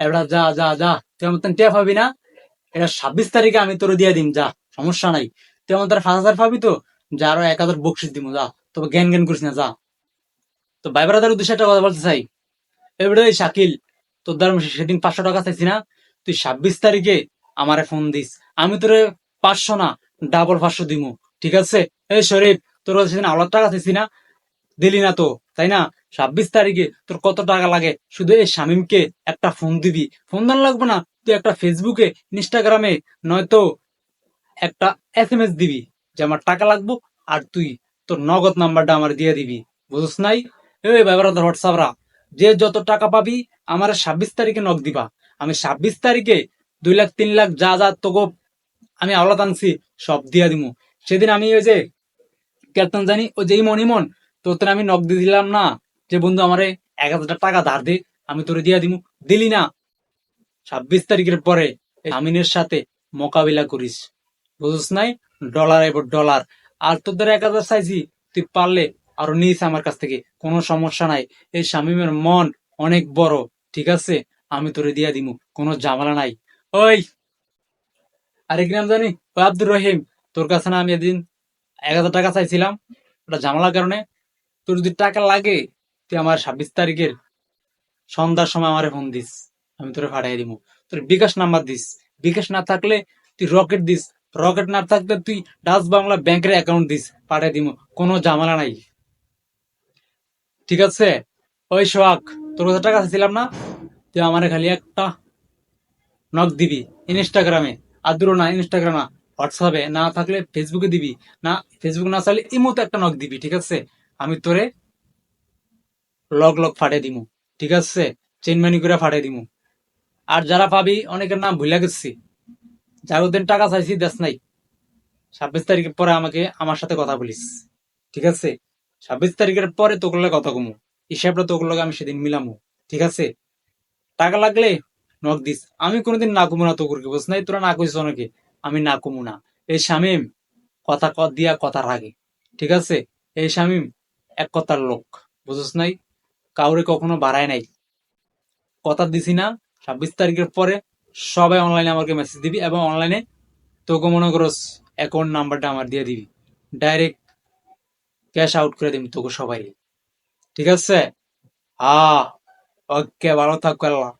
এবার যা যা যা টিয়া পাবি না। এটা ছাব্বিশ তারিখে আমি তোর দিয়ে দিম, যা, সমস্যা নাই। তেমন তার পাঁচ হাজার পাবি তো, যা, আরও এক হাজার বকশিস দিব যা জ্ঞান জ্ঞান করিস না, যা। তো উদ্দেশ্যে একটা কথা বলতে চাই। এবারে শাকিল, তোর দ্বারা সেদিন পাঁচশো টাকা চাইছি না, তুই ছাব্বিশ তারিখে আমারে ফোন দিস। আমি তোরে পাঁচশো না ডাবল পাঁচশো দিমু, ঠিক আছে? এই শরীফ, তোর সেদিন আলাদা টাকা চাইছি না, দিলি না তো, তাই না? ছাব্বিশ তারিখে তোর কত টাকা লাগে? শুধু এই শামিমকে একটা ফোন দিবি। ফোন দেন লাগবে না, তুই একটা ফেসবুকে ইনস্টাগ্রামে নয়তো একটা এস এম এস দিবি যে আমার টাকা লাগবো আর তুই তোর নগদ নাম্বারটা আমার দিয়ে দিবি। বুঝছ নাই? এই ব্যাপার হোয়াটসঅ্যাপরা যে যত টাকা পাবি, আমার ছাব্বিশ তারিখে নক দিবা। আমি ছাব্বিশ তারিখে দুই লাখ, তিন লাখ, যা যা, তোকে আমি আওলাত আনছি, সব দিয়া দিমু। সেদিন আমি ওই যে কেতন জানি, ওই যে ইমন ইমন, তোর আমি নক দিয়ে দিলাম না। যে বন্ধু আমারে এক হাজার টাকা ধার দে, আমি তোরে দিয়া দিমু। দিলি না। ছাব্বিশ তারিখের পরে আমিনের সাথে মোকাবিলা করিস। বুঝছ নাই? ডলার এবার ডলার। আর তোদের এক হাজার চাইছি, তুই পারলে আরও নিস আমার কাছ থেকে। কোনো সমস্যা নাই। এই শামিমের মন অনেক বড়, ঠিক আছে? আমি তোরে দিয়া দিমু, কোনো ঝামেলা নাই। ওই! আরেক নাম জানি? ওই আব্দুর রহিম। তোর কাছে না আমি এদিন এক হাজার টাকা চাইছিলাম। ওটা ঝামেলার কারণে। তোর যদি টাকা লাগে তুই আমার ছাব্বিশ তারিখের সন্ধ্যার সময় আমারে ফোন দিস, আমি তোরে পাঠিয়ে দিব তোর বিকাশ নাম্বার দিস। বিকাশ না থাকলে তুই রকেট দিস। রকেট না থাকলে তুই ডাচ বাংলা ব্যাংকের অ্যাকাউন্ট দিস, পাঠিয়ে দিব কোনো ঝামেলা নাই। ঠিক আছে? ওই সোহাগ, তোর কাছে টাকা চাইছিলাম না? তুই আমারে খালি একটা নক দিবি ইনস্টাগ্রামে আদুরো না ইনস্টাগ্রাম না হোয়াটসঅ্যাপে না থাকলে ফেসবুকে দিবি। না ফেসবুক না চাইলে ইমোতে একটা নক দিবি, ঠিক আছে? আমি তোরে লগ লগ ফাটে দিমু, ঠিক আছে? চেনমানি করে ফাটে দিমু। আর যারা পাবি, অনেকের নাম ভুলে গেছি। যার ওদের টাকা চাইছি, দেশ নাই। ছাব্বিশ তারিখের পরে আমাকে আমার সাথে কথা বলিস, ঠিক আছে? ছাব্বিশ তারিখের পরে তোর লগে কথা কমু। হিসাবটা তোর লগে আমি সেদিন মিলামু, ঠিক আছে? টাকা লাগলে নক দিস। আমি কোনোদিন না কমু না তোর বুঝ নাই? তোরা না কইস অনেকে, আমি না কমু না। এই শামিম, কথা দিয়া কথা রাগে ঠিক আছে? এই শামিম, এক কথার লোক, বুঝছ নাই? কাউরে কখনো বাড়ায় নাই। কথা দিছি না, ছাব্বিশ তারিখের পরে সবাই অনলাইনে আমাকে মেসেজ দিবি এবং অনলাইনে তোকে মনে করো অ্যাকাউন্ট নাম্বারটা আমার দিয়ে দিবি। ডাইরেক্ট ক্যাশ আউট করে দিবি তোকে সবাই ঠিক আছে? হ্যাঁ ওকে, ভালো থাকো আল্লাহ।